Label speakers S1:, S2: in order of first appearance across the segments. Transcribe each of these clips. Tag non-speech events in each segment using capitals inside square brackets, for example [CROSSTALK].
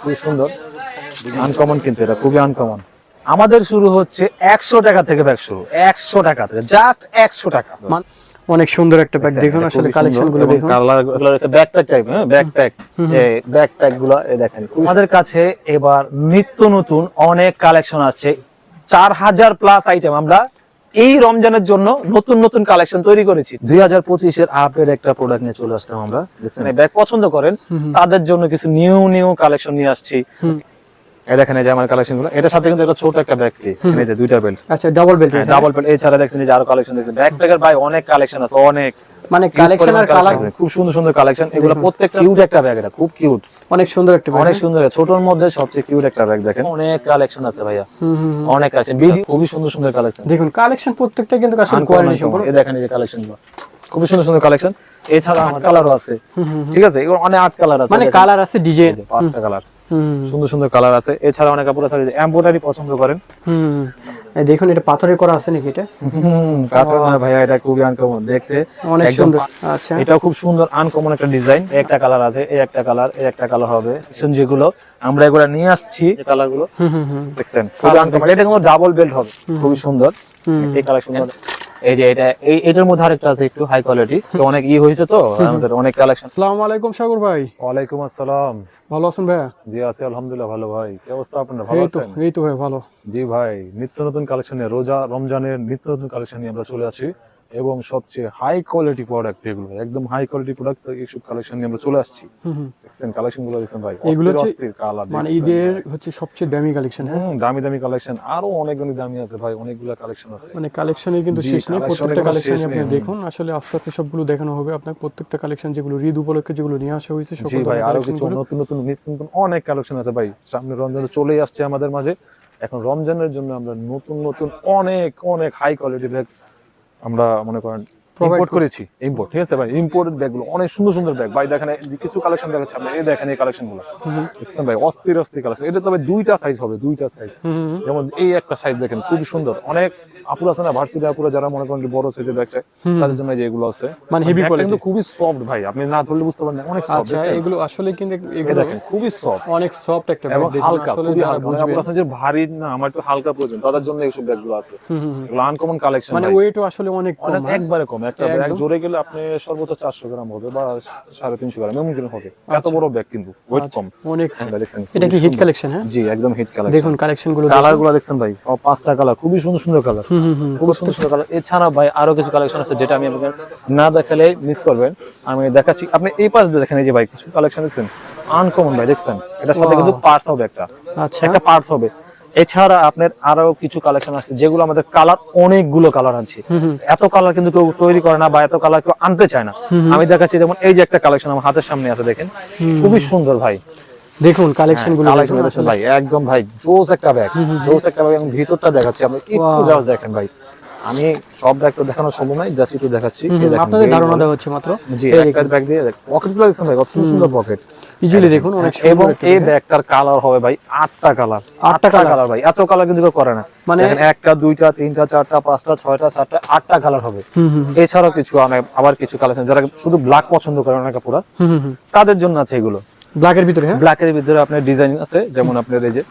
S1: খুবই সুন্দর। আনকমন কিন্তু এটা খুবই আনকমন আমাদের শুরু হচ্ছে একশো টাকা থেকে ব্যাগ শুরু একশো টাকা থেকে জাস্ট একশো টাকা।
S2: অনেক সুন্দর একটা ব্যাগ দেখুন আসলে কালেকশনগুলো দেখুন।
S1: ব্যাকপ্যাক টাইপ হ্যাঁ ব্যাকপ্যাক ব্যাকপ্যাকগুলো এই দেখেন আমাদের কাছে এবার নিত্য নতুন অনেক কালেকশন আছে। চার হাজার প্লাস আইটেম আমরা এই রমজানের জন্য নতুন নতুন কালেকশন তৈরি করেছি। দুই হাজার পঁচিশের আপের একটা প্রোডাক্ট নিয়ে চলে আসলাম আমরা ব্যাগ পছন্দ করেন তাদের জন্য কিছু নিউ নিউ কালেকশন নিয়ে আসছি। দেখেন এই যে আমার কালেকশনগুলো এটার সাথে কিন্তু একটা ছোট একটা ব্যাগ এই যে দুইটা বেল্ট
S2: আচ্ছা ডাবল বেল্ট
S1: ডাবল বেল্ট এছাড়া দেখছেন এই যে আরও কালেকশন দেখছেন। ব্যাগের ভাই অনেক কালেকশন আছে অনেক।
S2: মানে কালেকশন আর কালার
S1: খুব সুন্দর সুন্দর কালেকশন এগুলো প্রত্যেকটা কিউট একটা ব্যাগ এটা খুব কিউট
S2: অনেক সুন্দর একটা
S1: অনেক সুন্দর ছোটর মধ্যে সবচেয়ে কিউট একটা ব্যাগ দেখেন। অনেক কালেকশন আছে ভাইয়া। অনেক কালেকশন বিডি খুবই সুন্দর সুন্দর কালেকশন
S2: দেখুন কালেকশন প্রত্যেকটা কিন্তু আসলে কোয়ালিটি সম্পর্ক
S1: এই দেখেন এই যে কালেকশনগুলো। খুবই সুন্দর সুন্দর কালেকশন এছাড়া আমার কালারও আছে। ঠিক আছে? এগুলো অনেক আট কালার আছে
S2: মানে কালার আছে ডিজাইন
S1: পাঁচটা কালার সুন্দর সুন্দর কালার আছে। এছাড়া অনেক কাপড় আছে এমব্রয়ডারি পছন্দ করেন।
S2: হুম। দেখুন এটা পাথরের করা আছে নাকি এটা?
S1: কাতর না ভাইয়া এটা খুবই আনকমন দেখতে।
S2: অনেক সুন্দর। আচ্ছা।
S1: এটাও খুব সুন্দর আনকমন একটা ডিজাইন একটা কালার আছে এই একটা কালার এই একটা কালার হবে। দেখছেন যেগুলো আমরা এগুলো নিয়ে আসছি এই
S2: কালারগুলো
S1: দেখছেন খুবই আনকমন এটা কিন্তু ডাবল বেল্ট হবে খুবই সুন্দর। এই কালেকশন এই যে এটা এটার মধ্যে আরেকটা আছে একটু হাই কোয়ালিটি তো অনেক ই হয়েছে তো [LAUGHS] আমাদের অনেক কালেকশন
S2: আসসালামু আলাইকুম সাগর ভাই।
S1: ওয়ালাইকুম আসসালাম।
S2: ভালো আছেন ভাইয়া?
S1: জি আছি আলহামদুলিল্লাহ ভালো ভাই। কি অবস্থা আপনার? ভালো আছেন?
S2: এই তো ভাই ভালো।
S1: জি ভাই নিত্য নতুন কালেকশন নিয়ে রোজা রমজানের নিত্য নতুন কালেকশন নিয়ে আমরা চলে আসি। এবং সবচেয়ে হাই কোয়ালিটি প্রোডাক্ট এগুলো একদম হাই কোয়ালিটি প্রোডাক্ট এইসব কালেকশন নিয়ে আমরা চলে আসছি। দেখছেন কালেকশনগুলো দেখছেন ভাই।
S2: এগুলো
S1: অস্থির কালার
S2: মানে ঈদের হচ্ছে সবচেয়ে দামি কালেকশন হ্যাঁ?
S1: দামি দামি কালেকশন আরও অনেক অনেক দামি আছে ভাই অনেকগুলো কালেকশন আছে।
S2: মানে কালেকশনের কিন্তু শেষ নেই প্রত্যেকটা কালেকশন আপনি দেখুন আসলে আস্তে আস্তে সবগুলো দেখানো হবে আপনার। প্রত্যেকটা কালেকশন যেগুলো ঈদ উপলক্ষে যেগুলো নিয়ে আসা হয়েছে সকল
S1: ভাই
S2: আরও
S1: কিছু নতুন নতুন নিত্য নতুন অনেক কালেকশন আছে ভাই। সামনে রমজান চলেই আসছে আমাদের মাঝে। এখন রমজানের জন্য আমরা নতুন নতুন অনেক অনেক হাই কোয়ালিটি ব্যাগ আমরা মনে করেন ইম্পোর্ট করেছি। ইম্পোর্ট ঠিক আছে? ভাই ইম্পোর্টেড ব্যাগগুলো অনেক সুন্দর সুন্দর ব্যাগ। ভাই দেখেন কিছু কালেকশন দেখাচ্ছে আপনি এই দেখেন এই কালেকশনগুলো দেখছেন ভাই অস্থির অস্থির কালেকশন এটা তবে দুইটা সাইজ হবে দুইটা সাইজ। যেমন এই একটা সাইজ দেখেন খুবই সুন্দর। অনেক আপুর আছে না ভার্সিটি আপুরা যারা মনে করেন বড় সাইজের ব্যাগ চাই তাদের জন্য যে এগুলো আছে।
S2: মানে heavy
S1: ব্যাগটা
S2: quality।
S1: কিন্তু খুবই সফট ভাই আপনি না ধরলে বুঝতে পারেন না, অনেক সফট
S2: আচ্ছা এগুলো আসলে কিন্তু এগুলো
S1: দেখেন খুবই সফট
S2: অনেক সফট একটা ব্যাগ দেখুন
S1: হালকা খুবই হালকা। অনেক
S2: বুঝবে
S1: আছে যে ভারী না আমার একটু হালকা প্রয়োজন তাদের জন্য এইসব ব্যাগগুলো আছে। এগুলো আনকমন কালেকশন
S2: মানে ওয়েটও আসলে অনেক কম হ্যাঁ?
S1: একবারে কম একটা ব্যাগ জোরে গেলে আপনি সর্বোচ্চ চারশো গ্রাম হবে বা সাড়ে তিনশো গ্রাম এমন হবে। এত বড় ব্যাগ কিন্তু ওয়েট কম।
S2: অনেক
S1: হ্যাঁ, দেখছেন
S2: এটা কি হিট কালেকশন হ্যাঁ?
S1: জি একদম হিট কালেকশন
S2: দেখুন
S1: কালেকশনগুলো কালারগুলো দেখছেন ভাই সব পাঁচটা কালার খুবই সুন্দর সুন্দর কালার খুবই সুন্দর সুন্দর কালার এছাড়া ভাই আরও কিছু কালেকশন আছে যেটা আমি আপনাকে না দেখালে মিস করবেন। আমি দেখাচ্ছি আপনি এই পাশ দিয়ে দেখেন এই যে ভাই কিছু কালেকশন দেখছেন? আনকমন ভাই দেখছেন? এটার সাথে কিন্তু পার্টস হবে একটা।
S2: আচ্ছা।
S1: একটা পার্টস হবে। এছাড়া আপনার আরও কিছু কালেকশন আছে যেগুলো আমাদের কালার অনেকগুলো কালার আছে এত কালার কিন্তু কেউ তৈরি করে না বা এত কালার কেউ আনতে চায় না। আমি দেখাচ্ছি যেমন এই যে একটা কালেকশন আমার হাতের সামনে আছে দেখেন। খুবই সুন্দর ভাই।
S2: দেখুন
S1: কালেকশনগুলো
S2: দেখেন।
S1: ভাই একদম ভাই জোস একটা ব্যাগ জোস একটা ব্যাগ এবং ভিতরটা দেখাচ্ছি আপনি একটু. জাস্ট দেখেন ভাই। আমি সব ব্যাগ তো দেখানো সম্ভব নয় জাস্ট একটু দেখাচ্ছি।
S2: আপনাদের ধারণা দেওয়া হচ্ছে মাত্র।
S1: জি একটা ব্যাগ দিয়ে পকেটগুলো দেখছেন ভাই কত সুন্দর সুন্দর পকেট
S2: ইজিলি দেখুন অনেক
S1: এবং এই ব্যাগটার কালার হবে ভাই আটটা কালার
S2: আটটা
S1: কালার ভাই এত কালার কিন্তু করে না।
S2: মানে-
S1: একটা দুইটা তিনটা চারটা পাঁচটা ছয়টা সাতটা আটটা কালার হবে। এছাড়াও কিছু আবার কিছু কালেকশন যারা শুধু ব্ল্যাক পছন্দ করে অনেক পুরা
S2: হুম হুম হুম।
S1: তাদের জন্য আছে এগুলো।
S2: ব্ল্যাকের ভিতরে হ্যাঁ?
S1: ব্ল্যাকের ভিতরে আপনার ডিজাইন আছে যেমন আপনার এই যে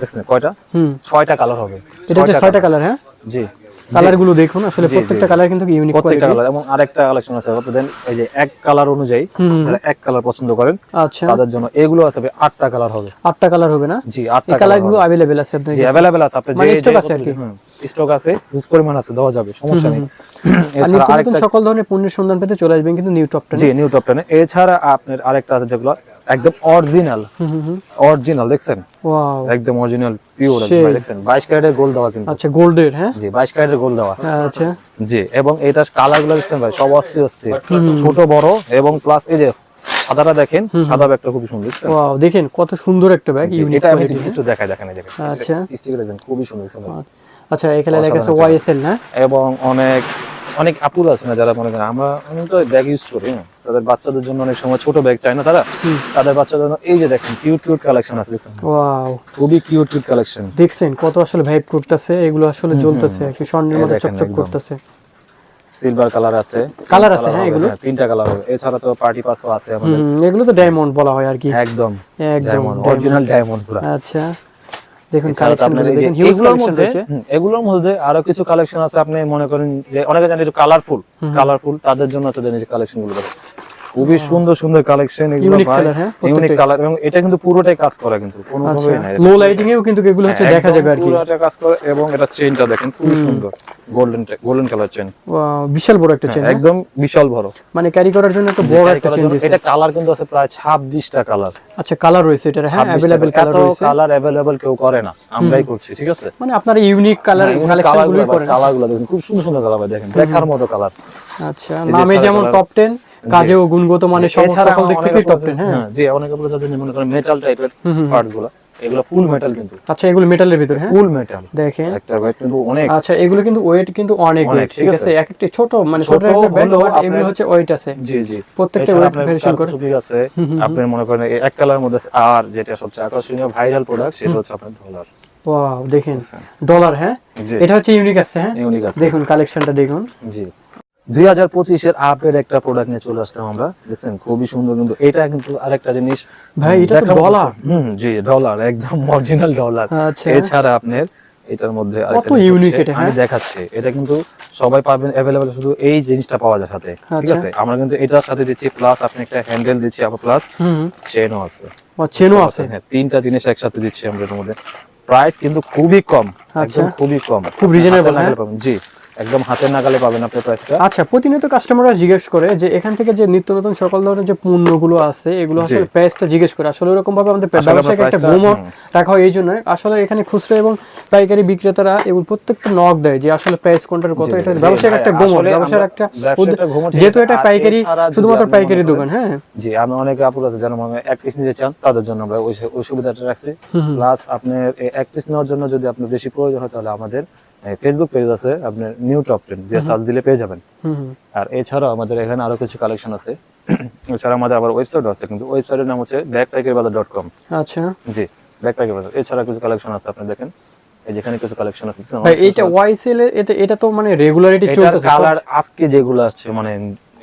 S1: দেখছেন কয়টা?
S2: হুম।
S1: ছয়টা কালার হবে।
S2: এটা হচ্ছে ছয়টা কালার হ্যাঁ?
S1: জি।
S2: কালার গুলো দেখুন আসলে প্রত্যেকটা কালার কিন্তু ইউনিক
S1: প্রত্যেকটা কালার এবং আরেকটা কালেকশন আছে আপনাদের এই যে এক কালার অনুযায়ী যারা এক কালার পছন্দ করেন
S2: আচ্ছা
S1: তাদের জন্য এগুলো আছে ভাই আটটা কালার হবে
S2: আটটা কালার হবে না
S1: জি
S2: এই
S1: আটটা
S2: কালার গুলো अवेलेबल আছে আপনার
S1: জি
S2: কাছে?
S1: অ্যাভেলেবেল আছে আপনি
S2: মানে
S1: যে
S2: stock আছে আর কি?
S1: স্টক আছে হিউজ পরিমাণ আছে দেওয়া যাবে সমস্যা নেই
S2: আর
S1: এছাড়া
S2: নিত্য নতুন
S1: আরেকটা
S2: সকল ধরনের পণ্যের সন্ধান পেতে চলে আসবেন কিন্তু নিউ টপ
S1: জি নিউ টপ টেনে এছাড়া আপনার আরেকটা আছে যেগুলো একদম অরিজিনাল অরিজিনাল দেখছেন?
S2: ওয়াও
S1: একদম অরিজিনাল পিওর। দেখছেন? 22 ক্যারেটের গোল দেওয়া কিন্তু।
S2: আচ্ছা গোল্ডের হ্যাঁ?
S1: জি 22 ক্যারেটের গোল দেওয়া।
S2: আচ্ছা।
S1: জি এবং এটা কালারগুলো দেখছেন ভাই সব অস্থির অস্থির। ছোট বড় এবং প্লাস এই যে সাদাটা দেখেন সাদা ব্যাগটা খুবই সুন্দর দেখছেন?
S2: ওয়াও দেখেন কত সুন্দর একটা ব্যাগ
S1: এটা আমি একটু দেখাই দেখেন এই যে
S2: আচ্ছা।
S1: স্টিকার দেখেন খুবই সুন্দর
S2: আচ্ছা এখানে লেখা আছে ওয়াইএসএল না
S1: এবং অনেক অনেক আপুর আছে না যারা মনে করেন আমরা আমি তো ব্যাগ ইউজ করি হ্যাঁ। তাদের বাচ্চাদের জন্য অনেক সময় ছোট ব্যাগ চায় না তারা? তাদের বাচ্চাদের জন্য এই যে দেখেন কিউট কিউট কালেকশন আছে দেখছেন?
S2: ওয়াও।
S1: খুবই কিউট কিউট কালেকশন
S2: দেখছেন কত আসলে ভাইব করতেছে এগুলো আসলে জ্বলতেছে কি স্বর্ণের মতো চকচক করতেছে।
S1: সিলভার কালার আছে। কালার
S2: আছে, হ্যাঁ, এগুলো?
S1: তিনটা কালার হবে। এছাড়া তো পার্টি পাস তো আছে আমাদের।
S2: এগুলো তো ডায়মন্ড বলা হয় আর কি।
S1: একদম।
S2: একদম
S1: অরিজিনাল ডায়মন্ড পুরো।
S2: আচ্ছা। দেখুন কালেকশন দেখুন হিউজ
S1: এগুলোর
S2: কালেকশন
S1: মধ্যে
S2: রয়েছে।
S1: এগুলোর মধ্যে আরও কিছু কালেকশন আছে আপনি মনে করেন অনেকে জানেন কালারফুল কালারফুল তাদের জন্য আছে কালেকশনগুলো। খুবই সুন্দর সুন্দর কালেকশন এগুলো
S2: Unique
S1: ভাই
S2: colour, হ্যাঁ,
S1: ইউনিক
S2: প্রত্যেকটাই।
S1: কালার এবং এটা কিন্তু পুরোটাই কাজ করা কিন্তু কোনো
S2: আচ্ছা
S1: ভাবেই নাই
S2: লো লাইটিং এও কিন্তু এগুলো হচ্ছে দেখা
S1: একদম
S2: যাবে আর কি
S1: পুরোটা কাজ করে এবং এটা চেনটা দেখেন খুবই সুন্দর golden golden colour chain
S2: Wow, বিশাল বড় একটা চেন
S1: একদম বিশাল বড়
S2: মানে ক্যারি করার জন্য একটা বড় একটা চেন দিয়েছে
S1: এটা কালার কিন্তু আছে প্রায় 26টা কালার
S2: আচ্ছা কালার রয়েছে এটা হ্যাঁ अवेलेबल কালার রয়েছে
S1: কালার अवेलेबल কেউ করে না আমরাই করছি ঠিক আছে
S2: মানে আপনারা ইউনিক কালার কালেকশন গুলো করেন
S1: কালার গুলো দেখেন খুব সুন্দর সুন্দর কালার দেখেন দেখার মতো কালার
S2: আচ্ছা নামে যেমন টপ 10 কাজেও গুণগত মানে সকল দিক থেকে টপ 10 হ্যাঁ।
S1: জি অনেকে বলে যাদের মনে করেন মেটাল টাইপের পার্টসগুলো এগুলো ফুল মেটাল কিন্তু।
S2: আচ্ছা এগুলো মেটালের ভিতর হ্যাঁ?
S1: ফুল মেটাল
S2: দেখেন।
S1: একটা ওয়েট কিন্তু অনেক।
S2: আচ্ছা এগুলো কিন্তু ওয়েট কিন্তু অনেক weight,
S1: ঠিক
S2: ঠিক
S1: আছে?
S2: আছে? এক একটা ছোট মানে ছোট একটা বাট
S1: আপনার-
S2: এগুলো হচ্ছে ওয়েট আছে।
S1: জি জি।
S2: প্রত্যেকটা
S1: আপনার
S2: variation করে।
S1: কার্টুন আছে আপনি মনে করেন এক কালার মধ্যে আর যেটা সবচেয়ে আকর্ষণীয় ভাইরাল প্রোডাক্ট সেটা হচ্ছে আপনার ডলার
S2: ওয়াও দেখেন। ডলার হ্যাঁ? এটা হচ্ছে ইউনিক আছে হ্যাঁ?
S1: ইউনিক আছে।
S2: দেখুন কালেকশনটা দেখুন।
S1: জি। দুই হাজার পঁচিশের আপের একটা প্রোডাক্ট নিয়ে চলে আসলাম আমরা। দেখছেন খুবই সুন্দর কিন্তু এটা কিন্তু আরেকটা জিনিস
S2: ভাই, এটা
S1: হুম জি ডলার একদম অরিজিনাল ডলার
S2: আচ্ছা।
S1: এছাড়া আপনার এটার মধ্যে আরেকটা
S2: কত
S1: জিনিস
S2: এটা,
S1: আমি
S2: হ্যাঁ?
S1: দেখাচ্ছি। এটা কিন্তু সবাই পাবেন শুধু এই জিনিসটা পাওয়া যায় সাথে ঠিক
S2: আচ্ছা।
S1: আছে? আমরা কিন্তু এটার সাথে দিচ্ছি প্লাস আপনি একটা হ্যান্ডেল দিচ্ছি আবার প্লাস
S2: হুম।
S1: চেনও আছে।
S2: চেনও আছে।
S1: হ্যাঁ তিনটা জিনিস একসাথে দিচ্ছি আমরা এর মধ্যে। প্রাইস কিন্তু খুবই কম
S2: আচ্ছা।
S1: একদম খুবই কম।
S2: খুব
S1: নাগালে
S2: হ্যাঁ?
S1: পাবেন। জি। একদম হাতের নাগালে পাবেন আপনি প্রাইসটা
S2: আচ্ছা প্রতিনিয়ত কাস্টমাররা জিজ্ঞেস করে যে এখান থেকে যে নিত্য নতুন সকল ধরনের যে পণ্যগুলো আছে এগুলো আসলে প্রাইসটা জিজ্ঞেস করে। আসলে এরকম ভাবে আমাদের ব্যবসায়িক একটা
S1: হুম।
S2: রাখা হয় এই জন্য। আসলে এখানে খুচরা এবং পাইকারি বিক্রেতারা এগুলো প্রত্যেকটা নক দেয় যে আসলে প্রাইস কোনটার কত এটা ব্যবসায়িক একটা
S1: আসলে
S2: ব্যবসার একটা যেহেতু এটা পাইকারি শুধুমাত্র পাইকারি দোকান হ্যাঁ?
S1: জি আমি অনেকে আপুর আছে যারা মনে এক পিস নিতে চান তাদের জন্য আমরা ওই ওই সুবিধাটা রাখছি। প্লাস আপনার এক পিস নেওয়ার জন্য যদি আপনার বেশি প্রয়োজন হয় তাহলে আমাদের ফেসবুক পেজ আছে আপনার নিউ টপ টেন দিয়ে সার্চ দিলে পেয়ে যাবেন। আর এছাড়াও আমাদের এখানে আরও কিছু কালেকশন আছে। এছাড়া আমাদের আবার ওয়েবসাইট আছে কিন্তু ওয়েবসাইটের নাম হচ্ছে ব্যাক টাইকের বাজার ডট কম
S2: আচ্ছা।
S1: জি ব্যাক টাইকের বাজার এছাড়া কিছু কালেকশন আছে আপনি দেখেন। এই যেখানে কিছু কালেকশন আছে
S2: এটা ওয়াইসেল এটা এটা তো মানে রেগুলারিটি চলতেছে
S1: কালার আজকে যেগুলো আসছে মানে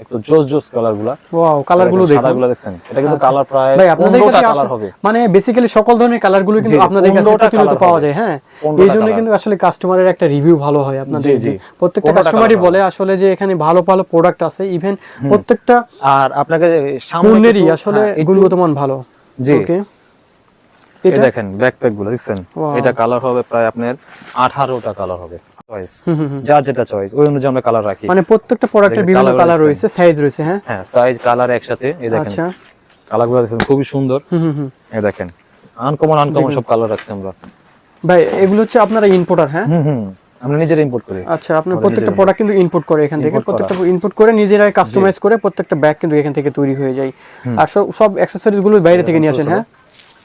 S1: একটু জোস জোস কালারগুলা।
S2: ওয়াও কালারগুলো দেখুন।
S1: দেখছেন। এটা কিন্তু কালার প্রায়
S2: ভাই আপনাদের কাছে
S1: কালার হবে।
S2: মানে বেসিক্যালি সকল ধরনের কালারগুলো কিন্তু আপনাদের কাছে প্রতিনিয়ত পাওয়া যায় হ্যাঁ? এই জন্য কিন্তু আসলে কাস্টমারের একটা রিভিউ ভালো হয় আপনাদের
S1: জি,
S2: প্রত্যেকটা কাস্টমারই বলে আসলে যে এখানে ভালো ভালো প্রোডাক্ট আছে ইভেন প্রত্যেকটা
S1: আর আপনাকে সামনে
S2: পণ্যেরই
S1: কিছু-
S2: আসলে
S1: হ্যাঁ,
S2: গুণগত মান ভালো।
S1: জি।
S2: ওকে
S1: দেখেন ব্যাকপ্যাকগুলো দেখছেন? এটা কালার হবে প্রায় আপনার আঠারোটা কালার হবে। চয়েস
S2: হুম, হুম, হুম।
S1: যার যেটা চয়েস ওই অনুযায়ী আমরা কালার রাখি।
S2: মানে প্রত্যেকটা প্রোডাক্টের বিভিন্ন কালার
S1: রয়েছে।
S2: রয়েছে সাইজ রয়েছে হ্যাঁ?
S1: হ্যাঁ সাইজ কালার একসাথে এই দেখেন।
S2: আচ্ছা।
S1: কালার খুবই সুন্দর।
S2: হুম হুম হুম।
S1: এই দেখেন আনকমন আনকমন সব কালার রাখছি আমরা।
S2: ভাই এগুলো হচ্ছে আপনারা ইম্পোর্টার হ্যাঁ?
S1: হুম হুম আমরা নিজেরা ইম্পোর্ট করি।
S2: আচ্ছা আপনি প্রত্যেকটা প্রোডাক্ট কিন্তু করে এখান থেকে। প্রত্যেকটা করে নিজেরাই কাস্টমাইজ করে প্রত্যেকটা ব্যাগ কিন্তু এখান থেকে তৈরি হয়ে যায়। আর সব সব অ্যাকসেসরিজগুলো বাইরে থেকে নিয়ে আসেন হ্যাঁ?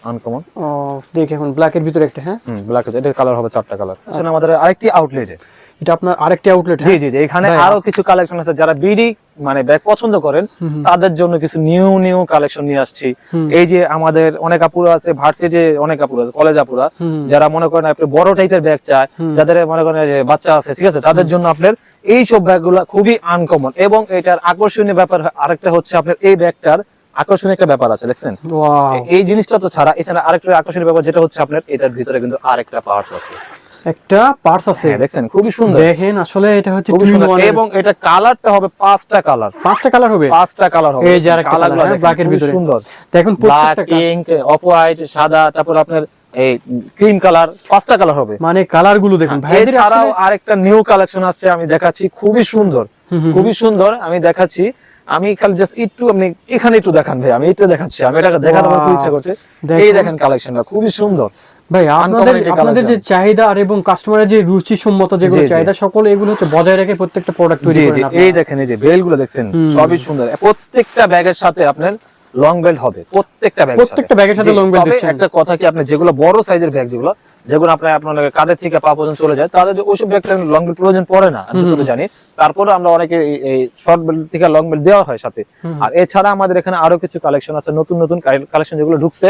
S1: আনকমন
S2: ও দেখে এখন ব্ল্যাকের ভিতরে একটা হ্যাঁ?
S1: হুম ব্ল্যাক এটা কালার হবে চারটা কালার আসলে আমাদের আরেকটি আউটলেটে
S2: এটা আপনার আরেকটি আউটলেট
S1: জি জি জি এখানে আরও কিছু কালেকশন আছে যারা বিডি মানে ব্যাগ পছন্দ করেন তাদের জন্য কিছু নিউ নিউ কালেকশন নিয়ে আসছি। এই যে আমাদের অনেক আপুরা আছে ভার্সিটি অনেক আপুরা আছে কলেজ আপুরা যারা মনে করেন আপনি বড় টাইপের ব্যাগ চায় যাদের মনে করেন বাচ্চা আছে ঠিক আছে তাদের জন্য আপনার এই সব ব্যাগগুলো খুবই আনকমন এবং এটার আকর্ষণীয় ব্যাপার আরেকটা হচ্ছে আপনার এই ব্যাগটার আকর্ষণীয় একটা ব্যাপার আছে দেখছেন? এই জিনিসটা তো ছাড়া এছাড়া আরেকটা আকর্ষণীয় ব্যাপার যেটা হচ্ছে আপনার এটার ভিতরে কিন্তু আরেকটা পার্টস আছে।
S2: একটা পার্টস আছে।
S1: হ্যাঁ, দেখছেন? খুবই সুন্দর।
S2: দেখেন আসলে এটা হচ্ছে
S1: খুবই সুন্দর। এবং এটা কালারটা হবে পাঁচটা কালার
S2: পাঁচটা কালার হবে?
S1: পাঁচটা কালার হবে।
S2: এই যে আরেকটা
S1: কালার
S2: colour, হ্যাঁ, black এর ভিতরে।
S1: সুন্দর।
S2: দেখুন প্রত্যেকটা
S1: পিঙ্ক অফ হোয়াইট সাদা তারপর আপনার এই ক্রিম কালার পাঁচটা কালার হবে।
S2: মানে কালারগুলো দেখুন ভাইদের
S1: এছাড়াও আরেকটা নিউ কালেকশন আসছে আমি দেখাচ্ছি খুবই সুন্দর। খুবই সুন্দর আমি দেখাচ্ছি। আমি খালি জাস্ট একটু আপনি এখানে একটু দেখান ভাই আমি একটু দেখাচ্ছি আমি এটাকে দেখাতে আমার খুব ইচ্ছা করছে। এই দেখেন কালেকশনটা খুবই সুন্দর।
S2: ভাই আপনাদের আপনাদের যে চাহিদা আর এবং কাস্টমারের যে রুচি সম্মত যেগুলো। চাহিদা সকল এগুলো হচ্ছে বজায় রেখে প্রত্যেকটা প্রোডাক্ট তৈরি করেন
S1: এই দেখেন এই যে দেখছেন সবই সুন্দর। প্রত্যেকটা ব্যাগের সাথে আপনার লং বেল্ট হবে প্রত্যেকটা
S2: প্রত্যেকটা ব্যাগের সাথে belt
S1: একটা কথা কি আপনি যেগুলো বড় সাইজের ব্যাগ যেগুলো যেগুলো আপনার আপনার কাঁধের থেকে পা পর্যন্ত চলে যায় তাদের ওইসব ব্যাগটা লং বেল্ট প্রয়োজন পড়ে না আমি যতটুকু জানি। তারপরে আমরা অনেকে এই- এই শর্ট বেল্ট থেকে লং বেল্ট দেওয়া হয় সাথে। আর এছাড়া আমাদের এখানে আরও কিছু কালেকশন আছে নতুন নতুন কালেকশন যেগুলো ঢুকছে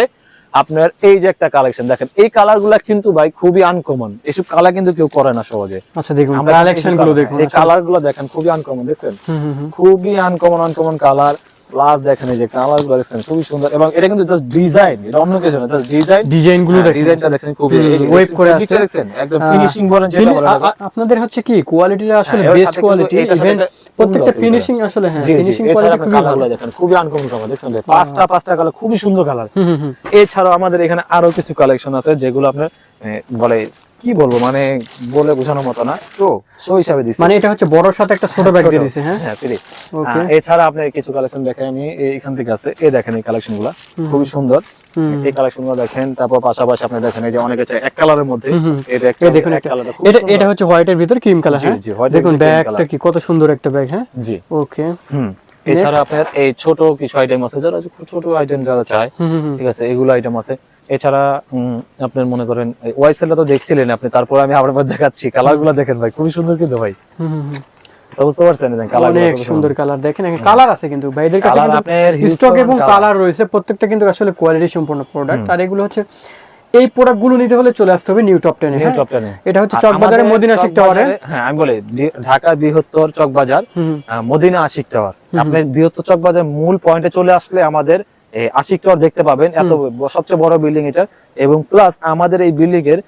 S1: আপনার এই যে একটা কালেকশন দেখেন এই কালারগুলা কিন্তু ভাই খুবই আনকমন এসব কালার কিন্তু কেউ করে না সহজে।
S2: আচ্ছা দেখুন কালেকশনগুলো
S1: এই
S2: দেখুন আসলে।
S1: কালারগুলো দেখেন খুবই আনকমন দেখছেন। খুবই আনকমন আনকমন কালার প্লাস দেখেন এই যে কালারগুলো দেখছেন খুবই সুন্দর। এবং এটা কিন্তু জাস্ট ডিজাইন এটা অন্য কিছু না জাস্ট ডিজাইন
S2: ডিজাইনগুলো দেখুন।
S1: ডিজাইনটা দেখছেন
S2: করে আছে।
S1: দেখছেন একদম ফিনিশিং বলেন যেটা
S2: ফিনি-
S1: বলেন
S2: আ- আ- আপনাদের হচ্ছে কি কোয়ালিটিটা আসলে
S1: হ্যাঁ,
S2: বেস্ট কোয়ালিটি ইভেন প্রত্যেকটা ফিনিশিং আসলে হ্যাঁ ফিনিশিং কোয়ালিটি খুবই
S1: কালার
S2: ভালো।
S1: দেখেন খুবই আনকমন কালার দেখছেন পাঁচটা পাঁচটা কালার খুবই সুন্দর কালার। এছাড়াও আমাদের এখানে আরও কিছু কালেকশন আছে যেগুলো আপনার বলে কি বলব মানে বলে বোঝানোর মতো না। তো শো হিসাবে দিচ্ছি
S2: মানে এটা হচ্ছে বড় সাথে একটা ছোট ব্যাগ দিয়ে দিছে হ্যাঁ?
S1: হ্যাঁ ফ্রি।
S2: Okay.
S1: এছাড়া আপনি কিছু কালেকশন দেখেন আমি এ- এখান থেকে আছে। এই দেখেন এই কালেকশনগুলা খুবই সুন্দর। এই কালেকশনগুলো দেখেন তারপর পাশাপাশি আপনি দেখেন এই যে অনেকে চায় এক কালারের মধ্যে। এটা একটা
S2: দেখুন
S1: এক
S2: এটা।
S1: কালারটা
S2: এটা এটা হচ্ছে হোয়াইটের ভিতর ক্রিম কালার হ্যাঁ? দেখুন ব্যাগটা কি কত সুন্দর একটা ব্যাগ হ্যাঁ?
S1: জি।
S2: ওকে
S1: হুম। এছাড়া আপনার এই ছোট কিছু আইটেম আছে যারা ছোট আইটেম যারা চায়। ঠিক আছে এগুলো আইটেম আছে। এছাড়া আপনার মনে করেন ওয়াইসেলটা তো দেখছিলেন আপনি তারপর আমি আবার দেখাচ্ছি। কালারগুলো দেখেন ভাই খুবই সুন্দর কিন্তু ভাই।
S2: হুম হুম হুম।
S1: তো বুঝতে পারছেন কালার
S2: অনেক সুন্দর কালার দেখেন কালার আছে কিন্তু ভাইদের কাছে
S1: Colour
S2: স্টক এবং কালার রয়েছে প্রত্যেকটা কিন্তু আসলে কোয়ালিটি সম্পন্ন প্রোডাক্ট আর এগুলো হচ্ছে এই প্রোডাক্টগুলো নিতে হলে চলে আসতে হবে নিউ টপ টেনে
S1: নিউ টপ টেনে
S2: এটা হচ্ছে চকবাজারে মদিনা টাওয়ারে
S1: হ্যাঁ আমি বলি ঢাকা বৃহত্তর চকবাজার মদিনা আশিক টাওয়ার আপনি বৃহত্তর চকবাজার মূল পয়েন্টে চলে আসলে আমাদের আশিক দেখতে পাবেন এত সবচেয়ে বড় বিল্ডিং এটা। এবং প্লাস আমাদের এই বিল্ডিং এর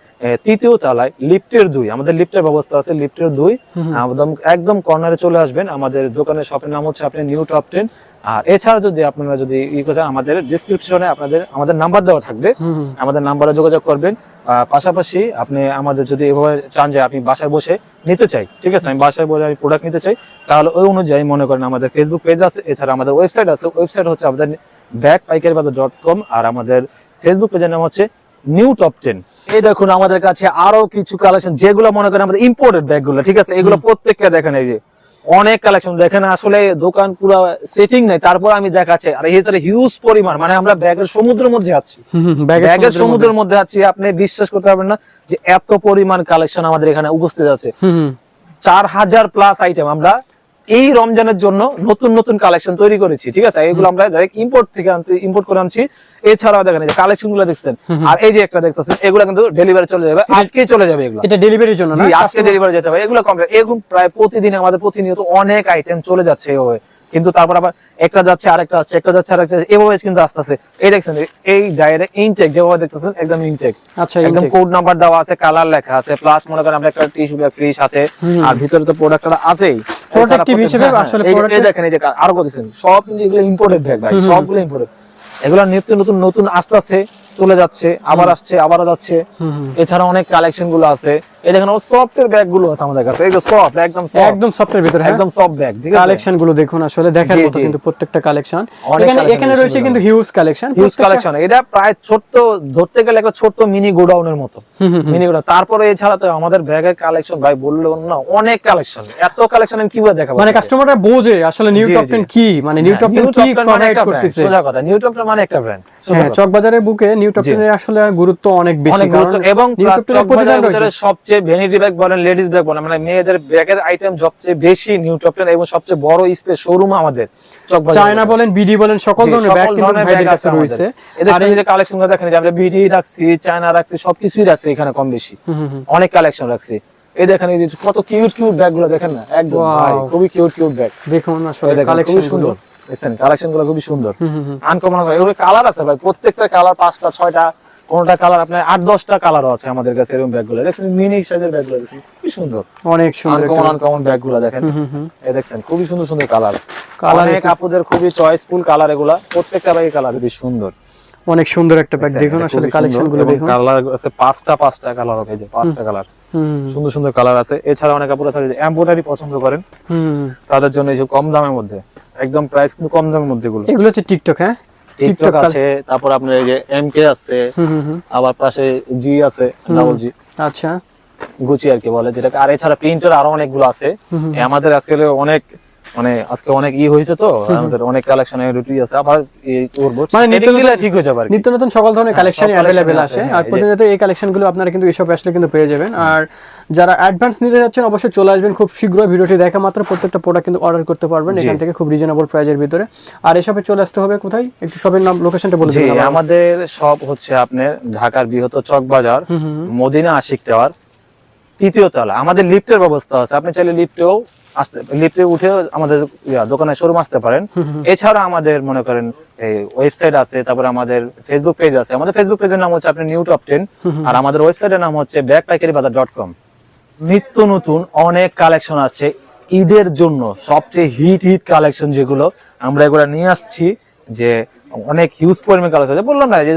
S1: তৃতীয় তলায় লিফটের দুই আমাদের লিফটের ব্যবস্থা আছে লিফটের দুই। একদম একদম কর্নারে চলে আসবেন আমাদের দোকানের শপের নাম হচ্ছে আপনি নিউ টপ টেন আর এছাড়া যদি আপনারা যদি ই আমাদের ডিসক্রিপশনে আপনাদের আমাদের নাম্বার দেওয়া থাকবে। আমাদের নাম্বারে যোগাযোগ করবেন। পাশাপাশি আপনি আমাদের যদি এভাবে চান যে আপনি বাসায় বসে নিতে চাই ঠিক আছে? আমি বাসায় বসে আমি প্রোডাক্ট নিতে চাই তাহলে ওই অনুযায়ী মনে করেন আমাদের ফেসবুক পেজ আছে এছাড়া আমাদের ওয়েবসাইট আছে ওয়েবসাইট হচ্ছে আমাদের ব্যাক পাইকারি বাজার ডট কম আর আমাদের ফেসবুক পেজের নাম হচ্ছে নিউ টপ টেন এই দেখুন আমাদের কাছে আরও কিছু কালেকশন যেগুলো মনে করেন আমাদের ইম্পোর্টেড ব্যাগগুলো ঠিক আছে? এগুলো প্রত্যেকটা দেখেন এই যে। অনেক কালেকশন দেখেন আসলে দোকান পুরো সেটিং নাই তারপর আমি দেখাচ্ছি। আর এই হিউজ পরিমাণ মানে আমরা ব্যাগের সমুদ্রের মধ্যে আছি।
S2: ব্যাগের সমুদ্রের
S1: মধ্যে। আছি আপনি বিশ্বাস করতে পারবেন না যে এত পরিমাণ কালেকশন আমাদের এখানে উপস্থিত আছে। চার হাজার প্লাস আইটেম আমরা এই রমজানের জন্য নতুন নতুন কালেকশন তৈরি করেছি ঠিক আছে? এগুলো আমরা ডাইরেক্ট ইম্পোর্ট থেকে আনতে ইম্পোর্ট করে আনছি। এছাড়াও দেখেন এই যে কালেকশনগুলো দেখছেন? আর এই যে একটা দেখতেছেন এগুলো কিন্তু ডেলিভারি চলে যাবে। আজকেই চলে যাবে এগুলো।
S2: এটা ডেলিভারির জন্য না?
S1: জি আজকে ডেলিভারি যেতে হবে। এগুলো কমপ্লিট এরকম প্রায় প্রতিদিন আমাদের প্রতিনিয়ত অনেক আইটেম চলে যাচ্ছে এভাবে কিন্তু তারপর আবার একটা যাচ্ছে আরেকটা আসছে একটা যাচ্ছে আরেকটা যাচ্ছে, এভাবে কিন্তু আসতেছে। এই দেখছেন এই ডাইরেক্ট ইনটেক যেভাবে দেখতেছেন একদম ইনটেক
S2: আচ্ছা
S1: একদম কোড নাম্বার দেওয়া আছে কালার লেখা আছে প্লাস মনে করেন আমরা একটা টিস্যু ব্যাগ ফ্রি সাথে আর ভিতরে তো প্রোডাক্টটা আছেই।
S2: Protective হিসেবে
S1: হ্যাঁ,
S2: আসলে
S1: এই-
S2: product
S1: এই দেখেন এই যে আরও কত সব ইম্পোর্টেড ব্যাগ ভাই। সবগুলো ইম্পোর্টেড এগুলো নিত্য নতুন নতুন আসতেছে। চলে যাচ্ছে আবার আসছে আবারও যাচ্ছে। এছাড়া অনেক কালেকশনগুলো আছে। এই দেখেন সফটের ব্যাগগুলো আছে আমাদের কাছে। এগুলো সফট একদম soft,
S2: একদম সফটের ভিতরে হ্যাঁ?
S1: একদম সফট ব্যাগ ঠিক আছে?
S2: কালেকশনগুলো দেখুন আসলে দেখার মতো কিন্তু প্রত্যেকটা কালেকশন এখানে এখানে রয়েছে কিন্তু হিউজ কালেকশন
S1: হিউজ কালেকশন এটা প্রায় ছোট্ট ধরতে গেলে একটা মিনি গোডাউনের মতো। মিনি গোডাউন তারপরে এছাড়া তো আমাদের ব্যাগের কালেকশন ভাই বলল না অনেক কালেকশন এত কালেকশন আমি কীভাবে দেখাবো?
S2: মানে কাস্টমাররা বোঝে আসলে নিউ টপ কি? মানে নিউ টপ
S1: নিউ
S2: কি
S1: টপ মানে
S2: প্রোভাইড
S1: একটা brand,
S2: করতেছে?
S1: সোজা কথা। নিউ টপ মানে একটা ব্র্যান্ড
S2: হ্যাঁ চকবাজারের বুকে নিউ টপ
S1: জি।
S2: টেনের আসলে গুরুত্ব অনেক বেশি
S1: গুরুত্ব এবং চকবাজারের সবচেয়ে ভ্যানিটি ব্যাগ বলেন লেডিস ব্যাগ বলেন মানে মেয়েদের ব্যাগের আইটেম সবচেয়ে বেশি নিউ টপ টেন এবং সবচেয়ে বড় স্পেস শোরুম আমাদের
S2: চায়না বলেন বিডি বলেন সকল ধরনের ব্যাগ কিন্তু ভাইদের কাছে রয়েছে। আর
S1: যে কালেকশন দেখেন যে আমরা বিডি রাখছি চায়না রাখছি সবকিছুই রাখছি এখানে কম বেশি। অনেক কালেকশন রাখছি। এই দেখেন এই যে কত কিউট কিউট ব্যাগগুলো দেখেন না? একদম ভাই খুবই কিউট কিউট ব্যাগ
S2: দেখুন আসলে
S1: কালেকশন সুন্দর। দেখছেন? কালেকশনগুলো খুবই সুন্দর। আনকমন এগুলো কালার আছে ভাই। প্রত্যেকটা কালার পাঁচটা ছয়টা কোনটা কালার আপনার আট দশটা কালারও আছে আমাদের কাছে এরকম ব্যাগগুলো। দেখছেন মিনি সাইজের ব্যাগগুলো দেখছেন? খুবই সুন্দর।
S2: অনেক সুন্দর
S1: আনকমন আনকমন ব্যাগগুলো দেখেন। এই দেখছেন খুবই সুন্দর সুন্দর কালার।
S2: কালার
S1: অনেক আপুদের খুবই চয়েসফুল কালার এগুলা। প্রত্যেকটা ব্যাগের কালার খুবই সুন্দর।
S2: অনেক সুন্দর একটা ব্যাগ দেখুন আসলে কালেকশনগুলো দেখুন।
S1: কালার আছে পাঁচটা পাঁচটা কালার হবে যে পাঁচটা কালার
S2: হুম।
S1: সুন্দর সুন্দর কালার আছে। এছাড়া অনেক আপুরা আছে এমব্রয়ডারি পছন্দ করেন। তাদের জন্য এইসব কম দামের মধ্যে। একদম প্রাইস কিন্তু কম দামের মধ্যে গুলো
S2: এগুলো হচ্ছে টিকটক হ্যাঁ?
S1: টিকটক আছে তারপর আপনার এই যে এমকে আছে আবার পাশে জি আছে ডাবল জি
S2: আচ্ছা।
S1: গুচি আর কি বলে যেটা আর এছাড়া প্রিন্টার আরও অনেকগুলো আছে। আমাদের আজকে অনেক মানে আজকে অনেক ই হয়েছে তো আমাদের অনেক কালেকশন রুটি আছে। আবার এই করব
S2: মানে নিত্য নতুন-
S1: ঠিক হয়ে যাবে
S2: নিত্য নতুন সকল ধরনের কালেকশন
S1: সব
S2: অ্যাভেলেবেল
S1: আছে, হ্যাঁ,
S2: আর প্রতিনিয়ত এই কালেকশনগুলো আপনারা কিন্তু আসলে কিন্তু পেয়ে যাবেন। আর যারা অ্যাডভান্স নিতে যাচ্ছেন অবশ্যই চলে আসবেন। খুব শীঘ্রই ভিডিওটি দেখা মাত্র প্রত্যেকটা প্রোডাক্ট কিন্তু অর্ডার করতে পারবেন এখান থেকে খুব রিজনেবল প্রাইজের ভিতরে। আর এসবে চলে আসতে হবে কোথায়? একটু শপের নাম লোকেশনটা বলে দিন
S1: আমাদের সব হচ্ছে আপনার ঢাকার বৃহত্তর চক বাজার মদিনা আশিক টাওয়ার তৃতীয় তলা। আমাদের লিফটের ব্যবস্থা আছে। আপনি চাইলে লিফটেও আসতে লিফটে উঠে আমাদের দোকানে শোরুম আসতে পারেন। এছাড়া আমাদের মনে করেন এই ওয়েবসাইট আছে তারপরে আমাদের ফেসবুক পেজ আছে। আমাদের ফেসবুক পেজের নাম হচ্ছে আপনি নিউ টপ টেন আর আমাদের ওয়েবসাইটের নাম হচ্ছে ব্যাগ পাইকারি বাজার ডট কম নিত্য নতুন অনেক কালেকশন আছে ঈদের জন্য। সবচেয়ে হিট হিট কালেকশন যেগুলো আমরা এগুলো নিয়ে আসছি যে অনেক হিউজ পরিমাণ কালেকশন বললাম না যে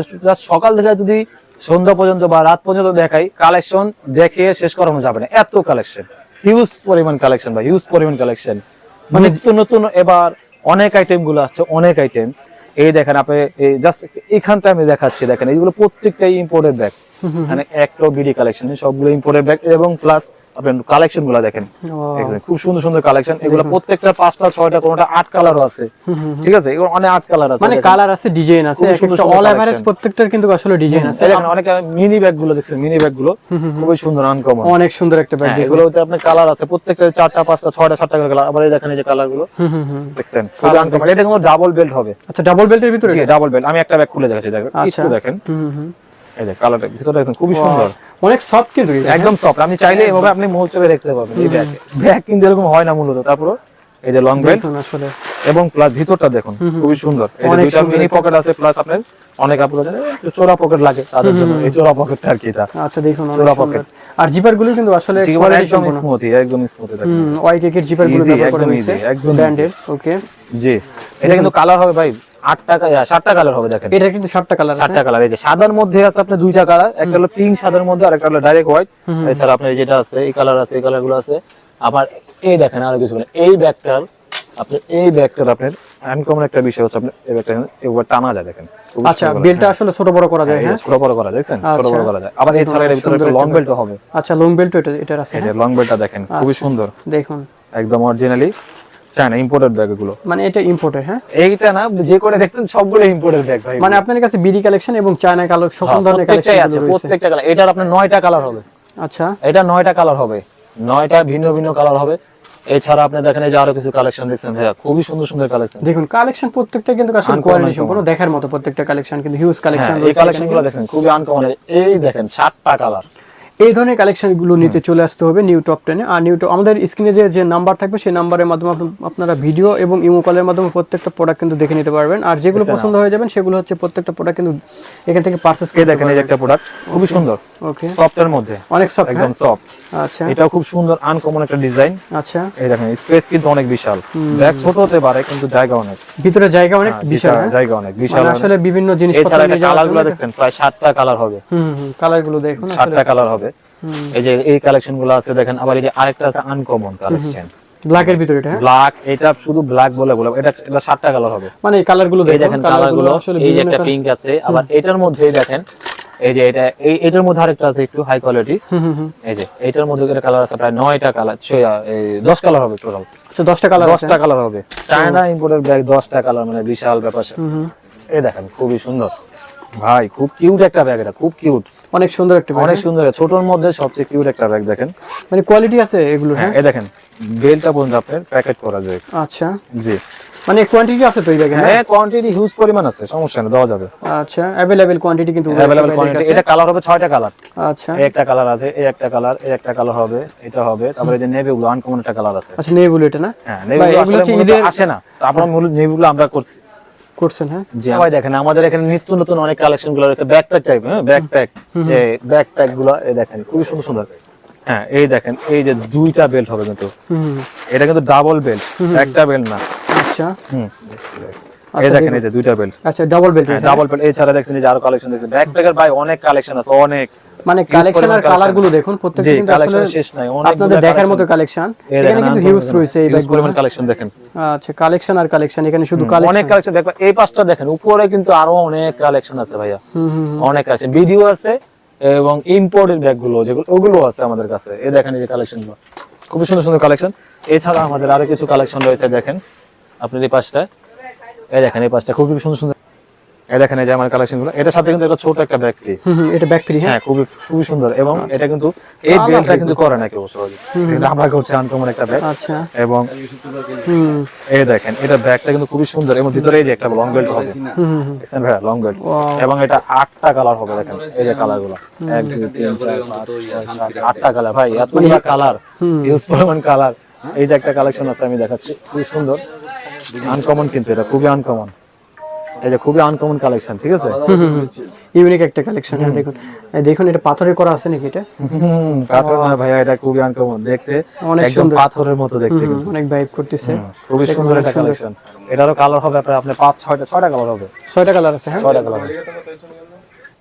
S1: সকাল থেকে যদি সন্ধ্যা পর্যন্ত বা রাত পর্যন্ত দেখাই কালেকশন দেখে শেষ করানো যাবে না। এত কালেকশন হিউজ পরিমাণ কালেকশন বা হিউজ পরিমাণ কালেকশন মানে নতুন নতুন এবার অনেক আইটেমগুলো আছে অনেক আইটেম এই দেখেন আপনি জাস্ট এখানটা আমি দেখাচ্ছি দেখেন এইগুলো প্রত্যেকটাই ইম্পোর্টেড ব্যাগ মানে একটা বিডি কালেকশন সবগুলো ইম্পোর্টেড ব্যাগ এবং প্লাস আপনার কালেকশনগুলো দেখেন। খুব সুন্দর সুন্দর কালেকশন এগুলো প্রত্যেকটা পাঁচটা ছয়টা কোনটা আট কালারও আছে। ঠিক আছে? এগুলো অনেক আট কালার আছে।
S2: মানে কালার আছে ডিজাইন আছে অল এভারেজ প্রত্যেকটার কিন্তু আসলে ডিজাইন আছে।
S1: দেখেন অনেক মিনি ব্যাগগুলো দেখছেন মিনি ব্যাগগুলো খুবই সুন্দর আনকমন
S2: অনেক সুন্দর একটা ব্যাগ
S1: এগুলোতে আপনার কালার আছে প্রত্যেকটা চারটা পাঁচটা ছয়টা সাতটা করে কালার আবার দেখেন এই যে
S2: কালারগুলো।
S1: দেখছেন? খুবই আনকমন এটা কিন্তু ডাবল বেল্ট হবে।
S2: আচ্ছা ডাবল বেল্টের ভিতরে?
S1: ডাবল বেল্ট আমি একটা ব্যাগ খুলে দেখাচ্ছি দেখেন।
S2: আচ্ছা।
S1: একটু দেখেন। এই যে কালারটা ভিতরটা দেখেন খুবই সুন্দর।
S2: অনেক সফট কিন্তু
S1: একদম সফট আপনি চাইলে এভাবে আপনি মহোৎসবে দেখতে পাবেন। এই ব্যাগ ব্যাগ কিন্তু এরকম হয় না মূলত। তারপর এই যে লং বেল্ট
S2: আসলে।
S1: এবং প্লাস ভিতরটা দেখুন খুবই সুন্দর। এই যে দুইটা মিনি পকেট আছে প্লাস আপনার অনেক আপুরা একটু চোরা পকেট লাগে তাদের জন্য। এই চোরা পকেটটা আর কি এটা।
S2: আচ্ছা দেখুন
S1: চোরা pocket।
S2: আর জিপারগুলো কিন্তু আসলে quality
S1: একদম
S2: সম্পন্ন।
S1: একদম স্মুথ
S2: হুম ওয়াই কেকের জিপারগুলো
S1: একদম
S2: হয়েছে।
S1: একদম
S2: ব্র্যান্ডের ওকে
S1: জি। এটা কিন্তু কালার হবে ভাই। আটটা কা- সাতটা কালার হবে দেখেন।
S2: এটা কিন্তু সাতটা কালার
S1: সাতটা কালার এই যে সাদার মধ্যে আছে আপনার দুইটা কালার একটা হলো পিঙ্ক সাদার মধ্যে আর একটা হলো ডাইরেক্ট হোয়াইট এছাড়া আপনার যেটা আছে এই কালার আছে এই কালার আছে। আবার এই দেখেন আরও কিছু এই ব্যাগটার আপনি এই ব্যাগটার আপনার আনকমন একটা বিষয় হচ্ছে আপনি এই ব্যাগটা একবার টানা যায় দেখেন। খুবই
S2: আচ্ছা। বেলটা আসলে ছোট বড় করা যায় হ্যাঁ
S1: ছোট বড় করা যায়, দেখছেন? ছোট
S2: আচ্ছা।
S1: বড় করা যায়। আবার এছাড়া এর ভিতরে একটা লং বেল্ট হবে।
S2: আচ্ছা লং বেল্ট এটা এটার আছে
S1: এই যে লং বেল্টটা দেখেন খুবই
S2: আচ্ছা।
S1: সুন্দর।
S2: দেখুন।
S1: একদম অরিজিনালি চায়না ইম্পোর্টেড ব্যাগ এগুলো।
S2: মানে এটা ইম্পোর্টের হ্যাঁ?
S1: এইটা না যে করে দেখতেন সবগুলো ইম্পোর্টেড ব্যাগ ভাই।
S2: মানে আপনার কাছে বিডি কালেকশন এবং চায়না কালো সকল
S1: হ্যাঁ,
S2: ধরনের কালেকশন
S1: আছে প্রত্যেকটা কালার এটার আপনার নয়টা কালার হবে।
S2: আচ্ছা।
S1: এটা নয়টা কালার হবে। নয়টা ভিন্ন ভিন্ন কালার হবে। এছাড়া আপনি দেখেন এই যে আরও কিছু কালেকশন দেখছেন ভাইয়া খুবই সুন্দর সুন্দর কালেকশন
S2: দেখুন কালেকশন প্রত্যেকটা কিন্তু আসলে কোয়ালিটি সম্পূর্ণ দেখার মতো প্রত্যেকটা কালেকশন কিন্তু হিউজ কালেকশন
S1: হ্যাঁ এই কালেকশনগুলো দেখছেন খুবই আনকমন এই দেখেন সাতটা কালার
S2: এই ধরনের কালেকশনগুলো নিতে চলে আসতে হবে নিউ টপ টেনে আর নিউ টপ আমাদের স্ক্রিনে যে যে নাম্বার থাকবে সেই নাম্বারের মাধ্যমে আপনারা ভিডিও এবং ইমো কলের মাধ্যমে প্রত্যেকটা প্রোডাক্ট কিন্তু দেখে নিতে পারবেন। আর যেগুলো পছন্দ হয়ে যাবেন সেগুলো হচ্ছে প্রত্যেকটা প্রোডাক্ট কিন্তু এখান থেকে পারচেস করে
S1: দেখেন এই একটা প্রোডাক্ট খুবই সুন্দর।
S2: ওকে
S1: সফটের মধ্যে।
S2: অনেক সফট
S1: একদম সফট
S2: আচ্ছা।
S1: এটাও খুব সুন্দর আনকমন একটা ডিজাইন
S2: আচ্ছা।
S1: এই দেখেন স্পেস কিন্তু অনেক বিশাল। ব্যাগ ছোট হতে পারে কিন্তু জায়গা অনেক।
S2: ভিতরে জায়গা অনেক
S1: হ্যাঁ,
S2: বিশাল হ্যাঁ?
S1: জায়গা অনেক বিশাল
S2: মানে আসলে বিভিন্ন জিনিসপত্র
S1: এটা
S2: নিয়ে যাওয়ার
S1: কালারগুলো প্রায় সাতটা কালার হবে।
S2: হুম হুম কালারগুলো দেখুন আসলে
S1: সাতটা কালার হবে। এই যে এই কালেকশনগুলো আছে দেখেন আবার এই যে আরেকটা আছে আনকমন কালেকশন
S2: ব্ল্যাকের ভিতরে এটা হ্যাঁ?
S1: ব্ল্যাক এটা শুধু ব্ল্যাক বলে বলে এটা এটা সাতটা কালার হবে।
S2: মানে এই
S1: কালারগুলো
S2: দেখেন কালার
S1: কালারগুলো
S2: গুলো
S1: এই যে একটা পিঙ্ক আছে আবার এটার মধ্যে দেখেন এই যে এটা এটার মধ্যে আরেকটা আছে একটু হাই কোয়ালিটি এই যে এটার মধ্যে একটা কালার আছে প্রায় নয়টা কালার এই দশ কালার হবে টোটাল
S2: আচ্ছা কালার
S1: দশটা কালার হবে। চায়না ব্যাগ কালার মানে বিশাল ব্যাপার। এই দেখেন খুবই সুন্দর। ভাই খুব কিউট একটা ব্যাগ এটা খুব কিউট
S2: অনেক সুন্দর একটা
S1: অনেক সুন্দর ছোটর মধ্যে সবচেয়ে কিউট একটা ব্যাগ দেখেন।
S2: মানে কোয়ালিটি আছে এগুলো হ্যাঁ?
S1: হ্যাঁ এই দেখেন বেলটা পর্যন্ত আপনার প্যাকেট করা যায়।
S2: আচ্ছা।
S1: জি।
S2: মানে কোয়ান্টিটি আছে তো এই ব্যাগে
S1: হ্যাঁ? কোয়ান্টিটি হিউজ পরিমাণ আছে সমস্যা নেই দেওয়া যাবে।
S2: আচ্ছা কোয়ান্টিটি কিন্তু
S1: কোয়ান্টিটি এটা কালার হবে ছয়টা কালার
S2: আচ্ছা।
S1: এই একটা কালার আছে এই একটা কালার এই একটা কালার হবে এটা হবে তারপরে যে নেভি গুলো আনকমন একটা কালার আছে।
S2: আচ্ছা নেইগুলো এটা না?
S1: হ্যাঁ নেভি আসে না তারপর নেভি গুলো আমরা করছি।
S2: করছেন হ্যাঁ?
S1: ভাই দেখেন আমাদের এখানে নিত্য নতুন অনেক কালেকশনগুলো রয়েছে। ব্যাকপ্যাক টাইপ হ্যাঁ? ব্যাকপ্যাক এই ব্যাকপ্যাকগুলো দেখেন খুবই সুন্দর সুন্দর। হ্যাঁ এই দেখেন এই যে দুইটা বেল্ট হবে কিন্তু। এটা কিন্তু ডাবল বেল্ট একটা বেল্ট না।
S2: আচ্ছা।
S1: হুম। এই দেখেন এই যে দুইটা বেল্ট
S2: আচ্ছা ডাবল বেল্ট
S1: ডাবল বেল্ট এছাড়া দেখছেন এই যে আরও কালেকশন দেখছেন ব্যাকপ্যাকের ভাই অনেক কালেকশন আছে অনেক।
S2: মানে কালেকশন আর কালারগুলো দেখুন প্রত্যেকটা কিন্তু আসলে
S1: শেষ নাই,
S2: আপনাদের দেখার মতো কালেকশন এখানে কিন্তু হিউজ রয়েছে এই ব্যাগগুলো।
S1: পরিমাণ কালেকশন দেখেন।
S2: আচ্ছা কালেকশন আর কালেকশন এখানে শুধু
S1: অনেক
S2: কালেকশন
S1: কালেকশন দেখবেন এই পাঁচটা দেখেন উপরে কিন্তু আরও অনেক কালেকশন আছে ভাইয়া। অনেক কালেকশন ভিডিও আছে এবং ইম্পোর্টেড ব্যাগগুলো যেগুলো ওগুলো আছে আমাদের কাছে। এই দেখেন এই যে কালেকশন খুবই সুন্দর সুন্দর কালেকশন এছাড়া আমাদের আরও কিছু কালেকশন রয়েছে দেখেন। আপনার এই পাশটা এই দেখেন এই পাশটা খুবই সুন্দর সুন্দর এই দেখেন এই যে আমার কালেকশনগুলো। এটার সাথে কিন্তু একটা ছোট একটা ব্যাগ ফ্রি
S2: এটা ব্যাক ফ্রি হ্যাঁ?
S1: খুবই খুবই সুন্দর। এবং এটা কিন্তু এই বেলটা কিন্তু করে না কেউ সহজে। এটা আমরা করছি আনকমন একটা ব্যাগ
S2: আচ্ছা।
S1: এবং এই দেখেন এটা ব্যাগটা কিন্তু খুবই সুন্দর। এবং ভিতরে এই যে একটা লং বেল্ট হবে। দেখছেন ভাইয়া লং বেল্ট এবং এটা আটটা কালার হবে দেখেন এই যে কালারগুলো। এক দুই তিন চার পাঁচ ছয় আটটা কালার ভাই এতগুলো কালার ইউজ পরিমাণ কালার এই যে একটা কালেকশন আছে আমি দেখাচ্ছি। খুবই সুন্দর। আনকমন কিন্তু এটা খুবই আনকমন এই যে খুবই আনকমন কালেকশন ঠিক আছে?
S2: ইউনিক একটা কালেকশন হ্যাঁ দেখুন। দেখুন এটা পাথরের করা আছে নাকি এটা?
S1: পাথর না ভাইয়া এটা খুবই আনকমন দেখতে
S2: অনেক
S1: একদম
S2: সুন্দর।
S1: পাথরের মতো দেখতে
S2: অনেক ভাইব করতেছে।
S1: খুবই সুন্দর একটা কালেকশন এটারও কালার হবে আপনার আপনি পাঁচ ছয়টা ছয়টা কালার হবে।
S2: ছয়টা কালার আছে হ্যাঁ?
S1: ছয়টা কালার